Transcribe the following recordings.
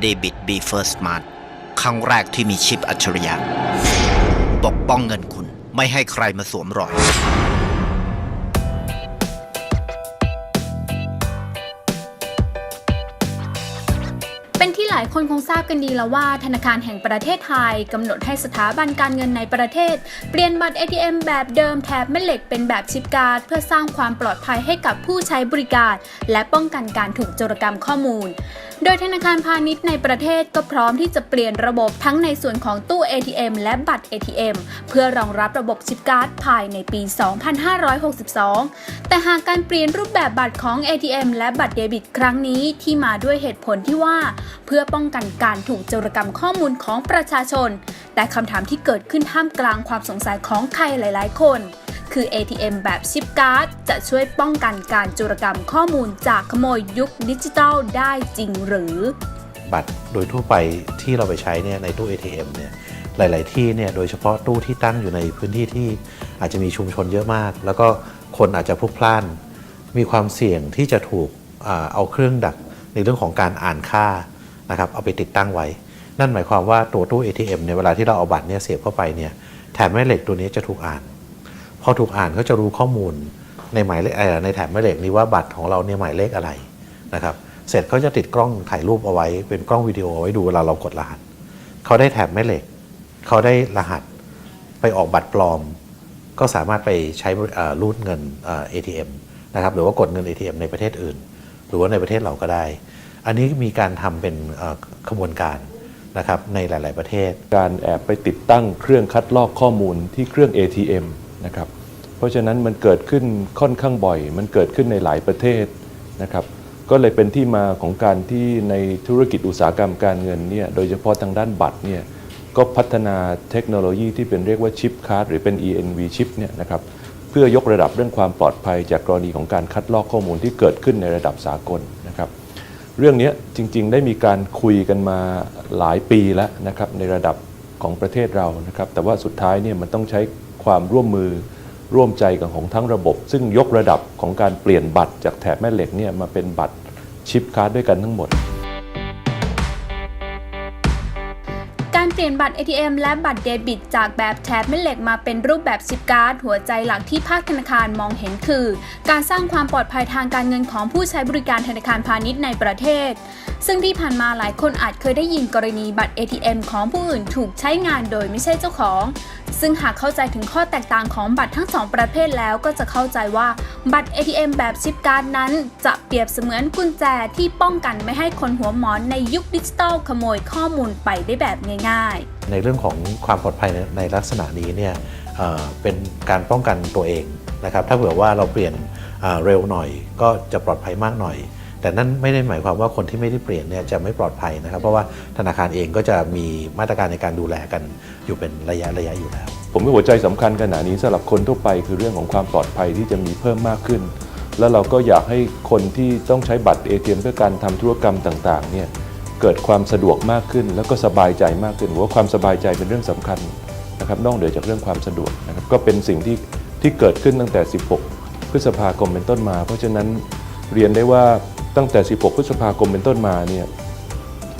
เดบิต B First Smart ครั้งแรกที่มีชิปอัจฉริยะ ปกป้องเงินคุณไม่ให้ใครมาสวมรอยายคนคงทราบกันดีแล้วว่า ธนาคารแห่งประเทศไทยกำหนดให้สถาบันการเงินในประเทศ เปลี่ยนบัตร ATM แบบเดิมแถบแม่เหล็กเป็นแบบชิปการ์ดเพื่อสร้างความปลอดภัยให้กับผู้ใช้บริการ และป้องกันการถูกโจรกรรมข้อมูล โดยธนาคารพาณิชย์ในประเทศก็พร้อมที่จะเปลี่ยนระบบทั้งในส่วนของตู้ ATM และบัตร ATM เพื่อรองรับระบบชิปการ์ดภายในปี 2562 แต่หากการเปลี่ยนรูปแบบบัตรของ ATM และบัตรเดบิต ครั้งนี้ที่มาด้วยเหตุผลที่ว่า เพื่อป้องกันการถูกโจรกรรมข้อมูลของประชาชน แต่คำถามที่เกิดขึ้นท่ามกลางความสงสัยของใครหลาย ๆ คน คือ ATM แบบชิปการ์ดจะช่วยป้องกันการโจรกรรมข้อมูลจากขโมยยุคดิจิทัลได้จริงหรือ บัตรโดยทั่วไปที่เราไปใช้เนี่ยในตู้ ATM เนี่ยหลาย ๆ ที่เนี่ยโดยเฉพาะตู้ที่ตั้งอยู่ในพื้นที่ที่อาจจะมีชุมชนเยอะมาก แล้วก็คนอาจจะพลุกพล่าน มีความเสี่ยงที่จะถูกเอาเครื่องดักในเรื่องของการอ่านค่า นะครับเอาไปติดตั้งไว้ นั่นหมายความว่าตัวตู้ ATM เนี่ยเวลาที่เราเอาบัตรเนี่ยเสียบเข้าไปเนี่ยแถบแม่เหล็กตัวนี้จะถูกอ่าน พอถูกอ่านก็จะรู้ข้อมูลในหมายเลขในแถบแม่เหล็กนี้ว่าบัตรของเราเนี่ยหมายเลขอะไรนะครับเสร็จเขาจะติดกล้องถ่ายรูปเอาไว้ เป็นกล้องวิดีโอเอาไว้ดูเวลาเรากดรหัสเขาได้แถบแม่เหล็ก เขาได้รหัสไปออกบัตรปลอม ก็สามารถไปใช้รูดเงินเอ่อ ATM นะครับหรือว่ากดเงิน ATM ในประเทศอื่น หรือว่าในประเทศเราก็ได้ อันนี้มีการทำเป็นขบวนการนะครับในหลาย ๆ ประเทศ การแอบไปติดตั้งเครื่องคัดลอกข้อมูลที่เครื่อง ATM นะครับเพราะฉะนั้นมันเกิดขึ้นค่อนข้างบ่อย มันเกิดขึ้นในหลายประเทศนะครับก็เลยเป็นที่มาของการที่ในธุรกิจอุตสาหกรรมการเงินเนี่ยโดยเฉพาะทางด้านบัตรเนี่ยก็พัฒนาเทคโนโลยีที่เป็นเรียกว่าชิปคาร์ดหรือเป็น ENV ชิปเนี่ยนะครับเพื่อยกระดับเรื่องความปลอดภัยจากกรณีของการคัดลอกข้อมูลที่เกิดขึ้นในระดับสากลนะครับ เรื่องนี้จริงๆ ได้มีการคุยกันมาหลายปีแล้วนะครับในระดับของประเทศเรานะครับ แต่ว่าสุดท้ายเนี่ยมันต้องใช้ความร่วมมือร่วมใจกันของทั้งระบบ ซึ่งยกระดับของการเปลี่ยนบัตรจากแถบแม่เหล็กเนี่ยมาเป็นบัตรชิปการ์ดด้วยกันทั้งหมด ลี่ยนบัตร ATM และบัตรเดบิต จากแบบแถบแม่เหล็กมาเป็นรูปแบบซิปการ์ดหัวใจหลักที่ภาคธนาคารมองเห็นคือ การสร้างความปลอดภัยทางการเงินของผู้ใช้บริการธนาคารพาณิชย์ในประเทศ ซึ่งที่ผ่านมาหลายคนอาจเคยได้ยินกรณีบัตร ATM ของผู้อื่นถูกใช้งานโดยไม่ใช่เจ้าของ ซึ่งหากเข้าใจถึงข้อแตกต่างของบัตรทั้งสองประเภทแล้วก็จะเข้าใจว่าบัตร ATM แบบชิปการ์ดนั้น จะเปรียบเสมือนกุญแจที่ป้องกันไม่ให้คนหัวหมอนในยุคดิจิทัลขโมยข้อมูลไปได้แบบง่ายๆ ในเรื่องของความปลอดภัยในลักษณะนี้เนี่ยเเป็นการป้องกันตัวเองนะครับถ้าเผื่อว่าเราเปลี่ยนเเร็วหน่อยก็จะปลอดภัยมากหน่อย แต่นั่นไม่ได้หมายความว่าคนที่ไม่ได้เปลี่ยนเนี่ยจะไม่ปลอดภัยนะครับ เพราะว่าธนาคารเองก็จะมีมาตรการในการดูแลกันอยู่เป็นระยะระยะอยู่แล้ว ผมว่าหัวใจสำคัญขณะนี้สำหรับคนทั่วไปคือเรื่องของความปลอดภัยที่จะมีเพิ่มมากขึ้น แล้วเราก็อยากให้คนที่ต้องใช้บัตร ATM เพื่อการทำธุรกรรมต่างๆเนี่ยเกิดความสะดวกมากขึ้น แล้วก็สบายใจมากขึ้นว่าความสบายใจเป็นเรื่องสำคัญนะครับนอกเหนือจากเรื่องความสะดวกนะครับก็เป็นสิ่งที่ที่เกิดขึ้นตั้งแต่ 16 พฤษภาคมเป็นต้นมา เพราะฉะนั้นเรียนได้ว่า ตั้งแต่ 16 พฤษภาคมเป็นต้นมาเนี่ย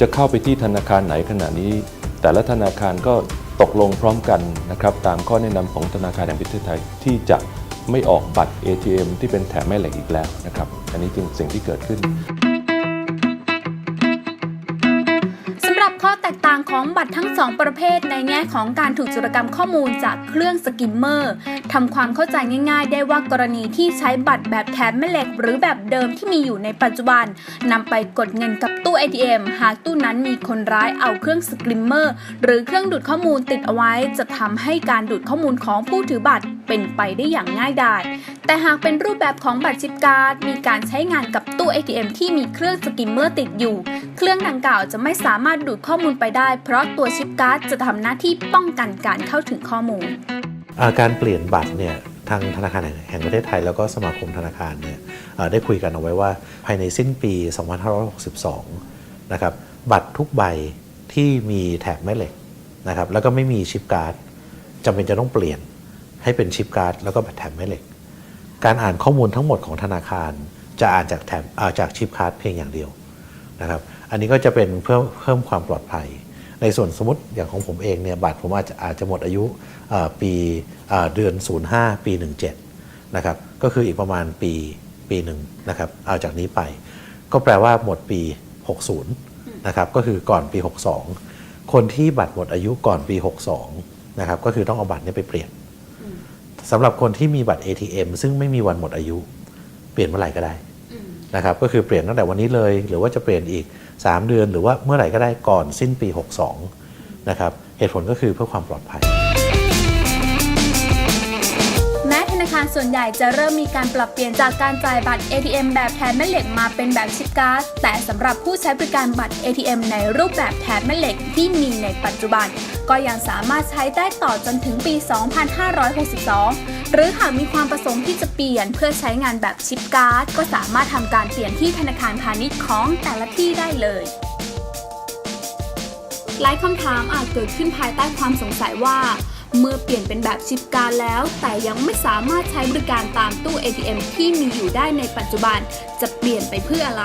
จะเข้าไปที่ธนาคารไหนขณะนี้ แต่ละธนาคารก็ตกลงพร้อมกันนะครับตามข้อแนะนำของธนาคารแห่งประเทศไทยที่จะไม่ออกบัตร ATM ที่เป็นแถมแม่เหล็กอีกแล้วนะครับ อันนี้จึงสิ่งที่เกิดขึ้น กต่างของบัตรทั้ง2ประเภทในแง่ของการถูกจุรกรรมข้อมูลจากเครื่องสกิมเมอร์ทำความเข้าใจง่าย ๆ ได้ว่ากรณีที่ใช้บัตรแบบแถมแม่เหล็ก หรือแบบเดิมที่มีอยู่ในปัจจุบันนำไปกดเงินกับตู้ ATM หากตู้นั้นมีคนร้ายเอาเครื่องสกิมเมอร์หรือเครื่องดูดข้อมูลติดเอาไว้ จะทำให้การดูดข้อมูลของผู้ถือบัตร เป็นไปได้อย่างง่ายดาย แต่หากเป็นรูปแบบของบัตรชิปการ์ด มีการใช้งานกับตู้ ATM ที่มีเครื่องสกิมเมอร์ติดอยู่ เครื่องดังกล่าวจะไม่สามารถดูดข้อมูลไปได้ เพราะตัวชิปการ์ดจะทำหน้าที่ป้องกันการเข้าถึงข้อมูลาการเปลี่ยนบัตรเนี่ยทางธนาคารแห่งประเทศไทยแล้วก็สมาคมธนาคารเนี่ยได้คุยกันเอาไว้ว่าภายในสิ้นปี 2562 นะครับบัตรทุกใบที่มีแถบแม่เหล็กนะครับแล้วก็ไม่มีชิปการ์ดจำเป็นจะต้องเปลี่ยน ให้เป็นชิปการ์ดแล้วก็แถบแม่เหล็ก การอ่านข้อมูลทั้งหมดของธนาคาร จะอ่านจากแถบอ่าจากชิปการ์ดเพียงอย่างเดียวนะครับอันนี้ก็จะเป็นเพื่อเพิ่มความปลอดภัย ในส่วนสมมติอย่างของผมเองเนี่ยบัตรผมอาจจะอาจจะหมดอายุเอ่อปีเดือน 05 ปี 17นะครับก็คืออีกประมาณปีปีหนึ่งนะครับเอาจากนี้ไป ก็แปลว่าหมดปี 60นะครับก็คือก่อนปี 62 คนที่บัตรหมดอายุก่อนปี 62นะครับก็คือต้องเอาบัตรนี้ไปเปลี่ยน สำหรับคนที่มีบัตร ATM ซึ่งไม่มีวันหมดอายุ เปลี่ยนเมื่อไหร่ก็ได้นะครับก็คือเปลี่ยนตั้งแต่วันนี้เลย หรือว่าจะเปลี่ยนอีก 3 เดือน หรือว่าเมื่อไหร่ก็ได้ก่อนสิ้นปี 62 นะครับเหตุผลก็คือเพื่อความปลอดภัย แม้ธนาคารส่วนใหญ่จะเริ่มมีการปรับเปลี่ยนจากการจ่ายบัตร ATM แบบแทนแม่เหล็กมาเป็นแบบชิปการ์ดแต่สำหรับผู้ใช้บริการบัตร ATM ในรูปแบบแทนแม่เหล็กที่มีในปัจจุบัน ก็ยังสามารถใช้ได้ต่อจนถึงปี 2562 หรือหากมีความประสงค์ที่จะเปลี่ยนเพื่อใช้งานแบบชิปการ์ด ก็สามารถทำการเปลี่ยนที่ธนาคารพาณิชย์ของแต่ละที่ได้เลยหลายคำถามอาจเกิดขึ้นภายใต้ความสงสัยว่า เมื่อเปลี่ยนเป็นแบบชิปการแล้ว แต่ยังไม่สามารถใช้บริการตามตู้ ATM ที่มีอยู่ได้ในปัจจุบัน จะเปลี่ยนไปเพื่ออะไร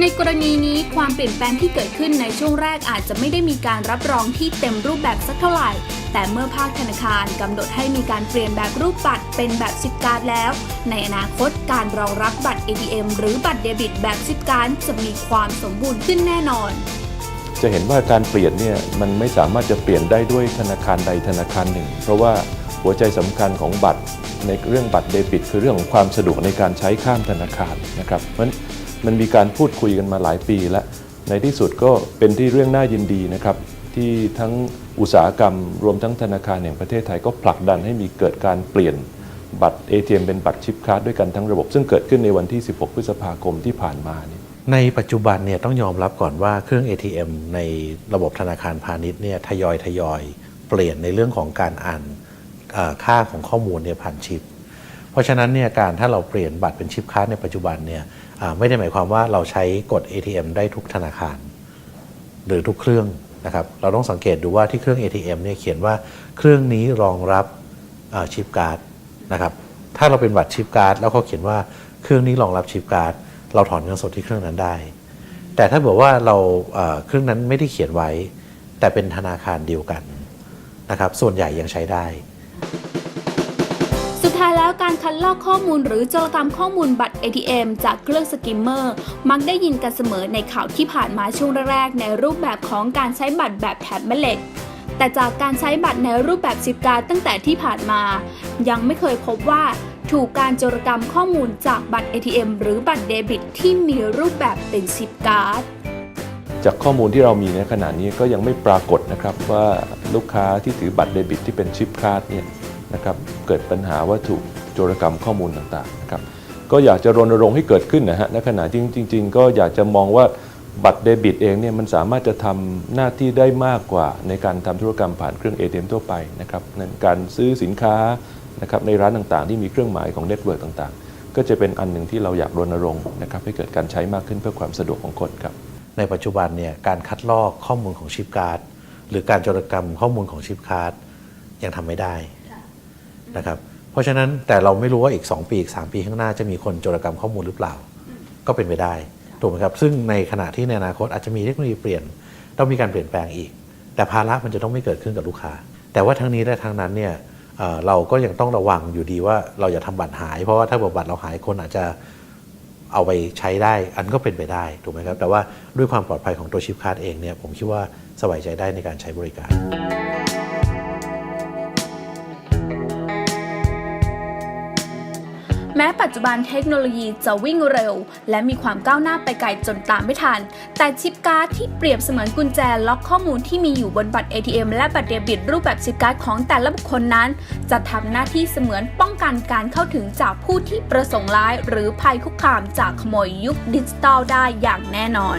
ในกรณีนี้ความเปลี่ยนแปลงที่เกิดขึ้นในช่วงแรกอาจจะไม่ได้มีการรับรองที่เต็มรูปแบบสักเท่าไหร่ แต่เมื่อภาคธนาคารกำหนดให้มีการเปลี่ยนแบบรูปบัตรเป็นแบบชิปการ์ดแล้ว ในอนาคตการรองรับบัตร ATM หรือบัตรเดบิตแบบชิปการ์ดจะมีความสมบูรณ์ขึ้นแน่นอน จะเห็นว่าการเปลี่ยนเนี่ยมันไม่สามารถจะเปลี่ยนได้ด้วยธนาคารใดธนาคารหนึ่ง เพราะว่าหัวใจสำคัญของบัตรในเรื่องบัตรเดบิต คือเรื่องของความสะดวกในการใช้ข้ามธนาคารนะครับเพราะฉะนั้นมันมีการพูดคุยกันมาหลายปีแล้วในที่สุดก็เป็นที่เรื่องน่ายินดีนะครับที่ทั้งอุตสาหกรรม รวมทั้งธนาคารแห่งประเทศไทยก็ผลักดันให้มีเกิดการเปลี่ยนบัตร ATM เป็นบัตรชิปการ์ดด้วยกันทั้งระบบ ซึ่งเกิดขึ้นในวันที่ 16 พฤษภาคมที่ผ่านมานี่ ในปัจจุบันเนี่ยต้องยอมรับก่อนว่าเครื่อง ATM ในระบบธนาคารพาณิชย์เนี่ยทยอยทยอยเปลี่ยนในเรื่องของการอ่านค่าของข้อมูลเนี่ยผ่านชิป เพราะฉะนั้นเนี่ยการถ้าเราเปลี่ยนบัตรเป็นชิปการ์ดในปัจจุบันเนี่ยไม่ได้หมายความว่าเราใช้กด ATM ได้ทุกธนาคาร หรือทุกเครื่องนะครับเราต้องสังเกตดูว่าที่เครื่อง ATM เนี่ยเขียนว่าเครื่องนี้รองรับชิปการ์ดนะครับถ้าเราเป็นบัตรชิปการ์ดแล้วเขาเขียนว่าเครื่องนี้รองรับชิปการ์ด เราถอนเงินสดที่เครื่องนั้นได้ แต่ถ้าบอกว่าเราเครื่องนั้นไม่ได้เขียนไว้ แต่เป็นธนาคารเดียวกันนะครับส่วนใหญ่ยังใช้ได้ สุดท้ายแล้วการคัดลอกข้อมูลหรือโจรกรรมข้อมูลบัตร ATM จากเครื่องสกิมเมอร์ มักได้ยินกันเสมอในข่าวที่ผ่านมาช่วงแรกๆในรูปแบบของการใช้บัตรแบบแถบแม่เหล็กแต่จากการใช้บัตรในรูปแบบชิปการ์ดตั้งแต่ที่ผ่านมา ยังไม่เคยพบว่า ถูกการโจรกรรมข้อมูลจากบัตร ATM หรือบัตรเดบิต ที่มีรูปแบบเป็นชิปการ์ดจากข้อมูลที่เรามีในขณะนี้ก็ยังไม่ปรากฏนะครับว่าลูกค้าที่ถือบัตรเดบิตที่เป็นชิปคาร์ดเนี่ยนะครับเกิดปัญหาว่าถูกโจรกรรมข้อมูลต่างๆนะครับก็อยากจะรณรงค์ให้เกิดขึ้นนะฮะในขณะที่จริง ๆ ก็อยากจะมองว่าบัตรเดบิตเองเนี่ยมันสามารถจะทำหน้าที่ได้มากกว่าในการทำธุรกรรมผ่านเครื่อง ATM ทั่วไปนะครับในการซื้อสินค้า นะครับในร้านต่างๆ ที่มีเครื่องหมายของเน็ตเวิร์กต่างๆ ก็จะเป็นอันหนึ่งที่เราอยากรณรงค์นะครับให้เกิดการใช้มากขึ้นเพื่อความสะดวกของคนครับในปัจจุบันเนี่ยการคัดลอกข้อมูลของชิปการ์ดหรือการโจรกรรมข้อมูลของชิปการ์ดยังทำไม่ได้นะครับเพราะฉะนั้นแต่เราไม่รู้ว่าอีก 2 ปีอีก 3 ปีข้างหน้าจะมีคนโจรกรรมข้อมูลหรือเปล่า ก็เป็นไปได้ถูกไหมครับซึ่งในขณะที่ในอนาคตอาจจะมีเทคโนโลยีเปลี่ยนต้องมีการเปลี่ยนแปลงอีก แต่ภาระมันจะต้องไม่เกิดขึ้นกับลูกค้า แต่ว่าทั้งนี้และทั้งนั้นเนี่ย เราก็ยังต้องระวังอยู่ดีว่าเราอย่าทำบัตรหาย เพราะว่าถ้าบัตรเราหายคนอาจจะเอาไปใช้ได้ อันก็เป็นไปได้ถูกไหมครับ แต่ว่าด้วยความปลอดภัยของตัวชิปคาร์ดเองเนี่ยผมคิดว่าสบายใจได้ในการใช้บริการ แม้ปัจจุบันเทคโนโลยีจะวิ่งเร็ว และมีความก้าวหน้าไปไกลจนตามไม่ทัน แต่ชิปการ์ดที่เปรียบเสมือนกุญแจล็อกข้อมูลที่มีอยู่บนบัตร ATM และบัตรเดบิตรูปแบบชิปการ์ดของแต่ละบุคคลนั้น จะทำหน้าที่เสมือนป้องกันการเข้าถึงจากผู้ที่ประสงค์ร้าย หรือภัยคุกคามจากขโมยยุคดิจิตอลได้อย่างแน่นอน